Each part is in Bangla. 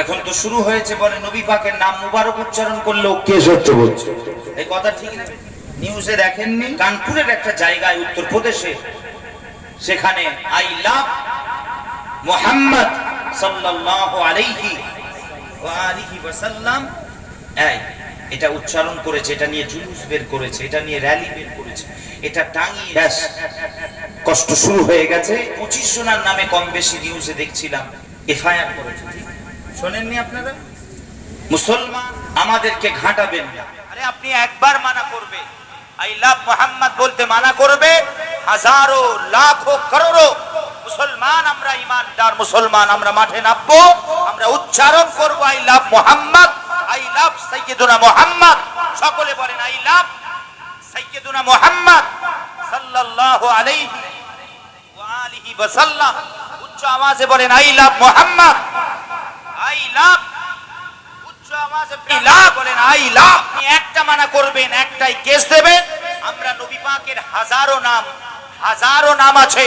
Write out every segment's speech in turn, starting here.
এখন তো শুরু হয়েছে বলে নবী পাকের নাম মুবারক উচ্চারণ করলেও কে সহ্য করছে এই কথা ঠিক না। নিউজে দেখেননি? কানপুরের একটা জায়গায় উত্তরপ্রদেশে, সেখানে আই লাভ মোহাম্মদ সাল্লাল্লাহু আলাইহি ওয়া আলিহি ওয়াসাল্লাম। এই, এটা উচ্চারণ করেছে, এটা নিয়ে জুলুস বের করেছে, এটা নিয়ে র্যালি বের করেছে, এটা টাঙিয়ে ব্যাস। কষ্ট শুরু হয়ে গেছে। পঁচিশ জনের নামে কম বেশি নিউজে দেখছিলাম, এফআইআর করেছে? শোনেননি আপনারা? মুসলমান আমাদেরকে ঘাঁটাবেন না। আরে আপনি একবার মানা করবে। আই লাভ মোহাম্মদ বলতে মানা করবে। হাজারো, লাখো, করোড়ো মুসলমান আমরা ইমানদার মুসলমান, আমরা মাঠে নামবো, আমরা উচ্চারণ করব, I love Muhammad, I love Sayyiduna Muhammad. সকলে বলেন, আই লাভ সাইয়্যিদুনা মোহাম্মদ সাল্লাল্লাহু আলাইহি ওয়া আলিহি ওয়া উচ্চ আওয়াজে বলেন, আই লাভ মোহাম্মদ। উচ্চ বলেন আই লাভ আপনি একটা মানা করবেন, একটাই কেস দেবেন। আমরা নবী পাকের নাম, হাজারো নাম আছে।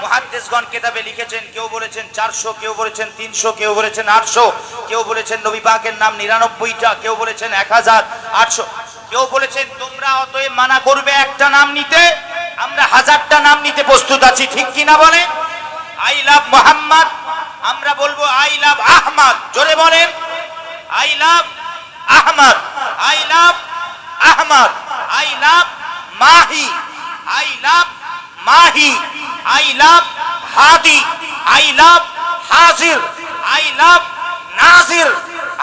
মুহাদ্দিসগণ কিতাবে লিখেছেন, কেউ বলেছেন চারশো, কেউ বলেছেন তিনশো, কেউ বলেছেন আটশো, কেউ বলেছেন নবী পাকের নাম নিরানব্বইটা, কেউ বলেছেন এক হাজার আটশো। কেউ বলেছেন তোমরা অতএব মানা করবে একটা নাম নিতে। আমরা হাজারটা নাম নিতে প্রস্তুত আছি, ঠিক কিনা বলে আই লাভ মোহাম্মদ, আমরা বলব আই লাভ আহমদ, জোরে বলেন। I love Ahmad I love Ahmad I love Mahi I love Mahi I love Hadi I love Hazir I love Nazir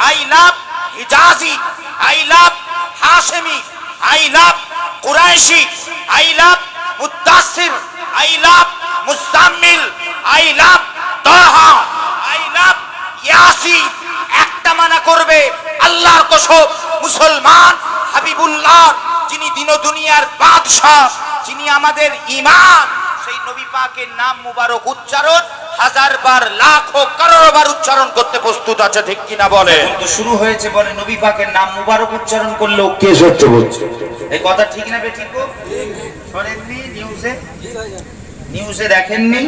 I love Hijazi I love Hashemi I love Qurayshi I love Muddassir I love Muzzammil I love Taha I love ইয়াসি একটা মানা করবে আল্লাহর কসম মুসলমান হাবিবুল্লাহ, যিনি দিন দুনিয়ার বাদশাহ, যিনি আমাদের ইমান সেই নবী পাকের নাম মুবারক উচ্চারণ হাজার বার, লাখ করোড় বার উচ্চারণ করতে প্রস্তুত আছে, ঠিক কিনা বলে শুরু হয়েছে বলে নবী পাকের নাম মুবারক উচ্চারণ করলেও কে সহ্য করছে এই কথা ঠিক না বে ঠিক শোনেননি নিউজে? নিউজে দেখেননি?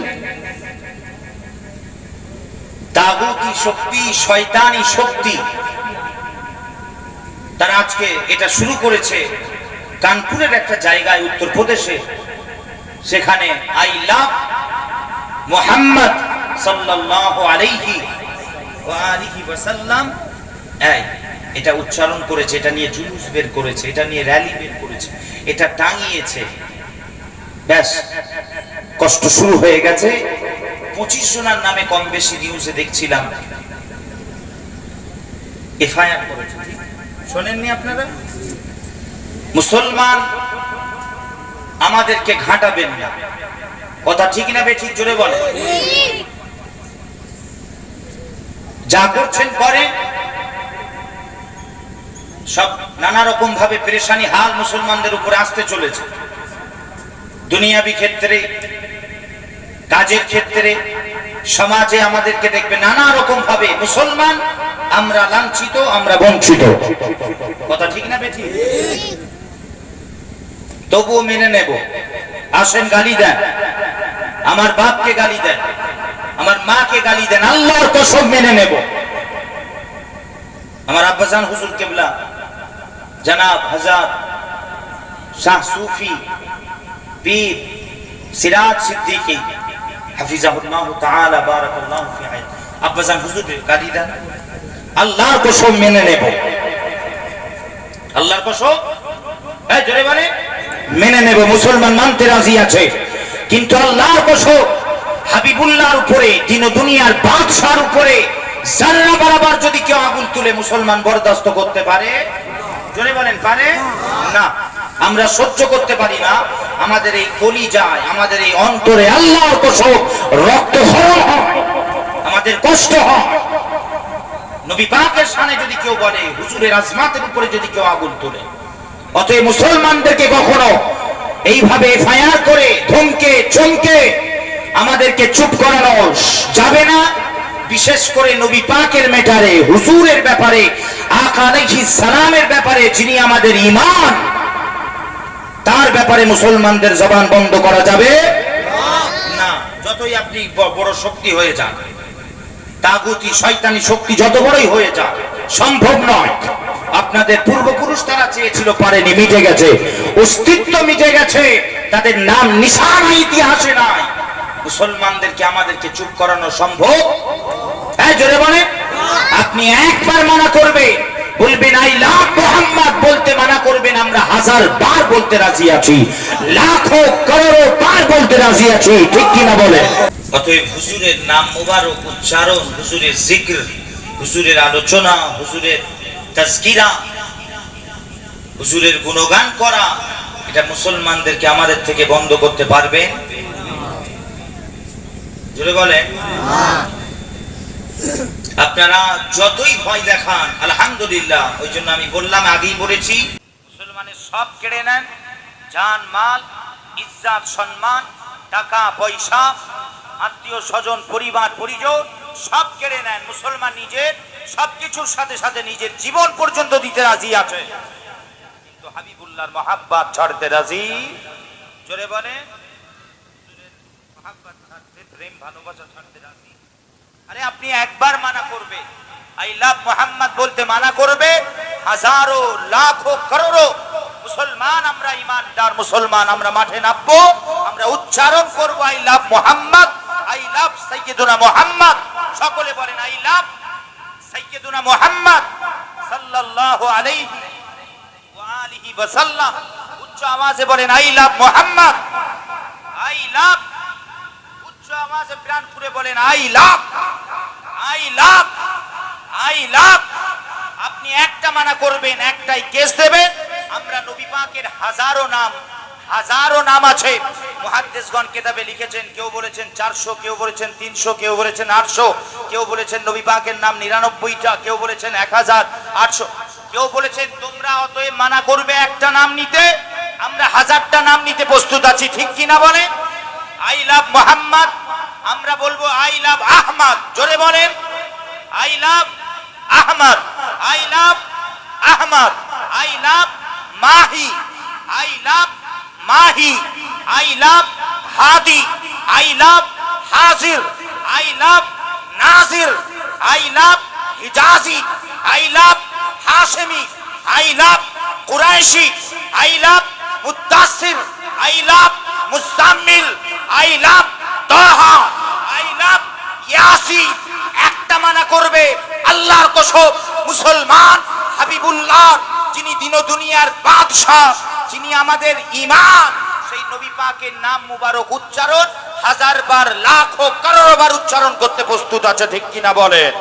তাগুতি শক্তি, শয়তানি শক্তি? তারা আজকে এটা শুরু করেছে কানপুরের একটা জায়গায় উত্তরপ্রদেশে। সেখানে আই লাভ মোহাম্মদ এটা উচ্চারণ করেছে, এটা নিয়ে জুলুস বের করেছে, এটা নিয়ে র্যালি বের করেছে, এটা টাঙিয়েছে। ব্যাস, কষ্ট শুরু হয়ে গেছে। পঁচিশ জনের নামে কম বেশি নিউজে দেখছিলাম। এফআইআর করেছে? শোনেননি আপনারা? মুসলমান আমাদেরকে ঘাঁটাবেন না। কথা ঠিক না বে ঠিক জোরে বলে যা করছেন করে সব নানা রকম ভাবে পেরেশানি হাল মুসলমানদের উপরে আসতে চলেছে। দুনিয়াবি ক্ষেত্রে, কাজের ক্ষেত্রে, সমাজে আমাদেরকে দেখবে নানা রকম ভাবে মুসলমান আমরা লাঞ্ছিত, আমরা বঞ্চিত। কথা ঠিক না বেঠি? তবুও মেনে নেব। আসেন, গালি দেন। আমার বাপকে গালি দেন। আমার মাকে গালি দেন। আল্লাহর কসম মেনে নেব। আমার আব্বাজান হুজুর কেবলা, জনাব, হাজার, শাহ সুফি, পীর সিরাজ সিদ্দিকী, হাফিজাহুল্লাহ তাআলা, বারাকাল্লাহু ফি আব্বাজান হুজুর গালি দেন। আল্লাহর কসম মেনে নেব। আল্লাহর কসম? এই জোরে বলে মেনে নেব, মুসলমান মানতে রাজি আছে। কিন্তু আল্লাহর কসম, হাবিবুল্লাহর উপরে, দিন দুনিয়ার বাদশার উপরে জাররা বরাবর যদি কেউ আগুন তুলে মুসলমান বরদাস্ত করতে পারে? জোরে বলেন, পারে? না। আমরা সহ্য করতে পারি না। আমাদের এই কলি যায় আমাদের এই অন্তরে আল্লাহর কসম রক্ত হয়। আমাদের কষ্ট হয়। নবী পাকের সামনে যদি কেউ বলে, হুজুরের আজমাতের উপরে যদি কেউ আগুন তোলে, অতএব মুসলমানদেরকে কখনো এইভাবে করে, ধমকে, চমকে আমাদেরকে চুপ করানো যাবে না। বিশেষ করে নবী পাকের মেটারে হুজুরের ব্যাপারে, আকা আলাইহিস সালামের ব্যাপারে, যিনি আমাদের ঈমান, তার ব্যাপারে মুসলমানদের জবান বন্ধ করা যাবে না। যতই আপনি বড় শক্তি হয়ে যান। তাগুতি শয়তানি শক্তি যত বড়ই হয়ে যাক, সম্ভব নয়। আপনাদের পূর্বপুরুষ তারা চেয়েছিল, পারেনি, মিটে গেছে। অস্তিত্ব মিটে গেছে, তাদের নাম নিশানা ইতিহাসে নাই। মুসলমানদেরকে, আমাদেরকে চুপ করানো সম্ভব? হ্যাঁ জোরে বলেন। আপনি একবার মানা করবে বলবেন, আই লাভ মোহাম্মদ বলতে মানা করবেন, আমরা হাজার বার বলতে রাজি আছি। লাখো, করোড়ো বার বলতে রাজি আছি, ঠিক কিনা বলে অতএব হুজুরের নাম মুবারক উচ্চারণ, হুজুরের জিক্র, হুজুরের আলোচনা, হুজুরের তাজকিরা, হুজুরের গুণগান করা, এটা মুসলমানদেরকে আমাদের থেকে বন্ধ করতে পারবেন জোরে বলেন। আপনারা যতই ভয় দেখান, আলহামদুলিল্লাহ, ওই জন্য আমি বললাম, আগেই বলেছি, মুসলমানের সব কেড়ে নেন, জান, মাল, ইজ্জাত, সম্মান, টাকা, পয়সা আত্মীয় স্বজন, পরিবার, পরিজন সব কেড়ে নেন মুসলমান নিজের সবকিছুর সাথে সাথে নিজের জীবন পর্যন্ত দিতে রাজি আছে। কিন্তু হাবিবুল্লাহর মহাব্বাত ছাড়তে রাজি? জোরে বলে মানা মানা আমরা উচ্চারণ করব, আই লাভ মোহাম্মদ। সৈয়দুনা মোহাম্মদ। সকলে বলেন, আই লাভ সৈয়দুনা মোহাম্মদ সাল্লাল্লাহু আলাইহি ওয়া আলিহি ওয়া সাল্লাম উচ্চ আওয়াজে বলেন, I love Muhammad. I love. উচ্চ আওয়াজে প্রাণ খুলে বলেন, I love. I love. I love. আপনি একটা মানা করবেন, একটাই কেস দেবেন। আমরা নবী পাকের হাজারো নাম হাজারো নাম আছে। মুহাদ্দিসগণ কিতাবে লিখেছেন, কেউ বলেছেন চারশো, কেউ বলেছেন তিনশো, কেউ বলেছেন আটশো, কেউ বলেছেন নবী নাম নিরানব্বইটা, কেউ বলেছেন এক হাজার আটশো। কেউ বলেছেন তোমরা অতএব মানা করবে একটা নাম নিতে, আমরা হাজারটা নাম নিতে প্রস্তুত আছি, ঠিক কিনা বলে আই লাভ মোহাম্মদ, আমরা বলব আই লাভ আহমদ, জোরে বলেন। I love Ahmad, I love Ahmad, I love Mahi, I love Mahi. I love Hadi I love Hazir I love Nazir I love Hijazi I love Hashemi I love Qurayshi I love Muddassir I love Muzzammil I love Taha I love ইয়াসি একটা মানা করবে আল্লাহর কসম মুসলমান হাবিবুল্লাহ যিনি দিন দুনিয়ার বাদশাহ যিনি আমাদের ইমান সেই নবী পাকের নাম মুবারক উচ্চারণ হাজার বার, লাখ ও কারোর বার উচ্চারণ করতে প্রস্তুত আছে, ঠিক কিনা বলেন?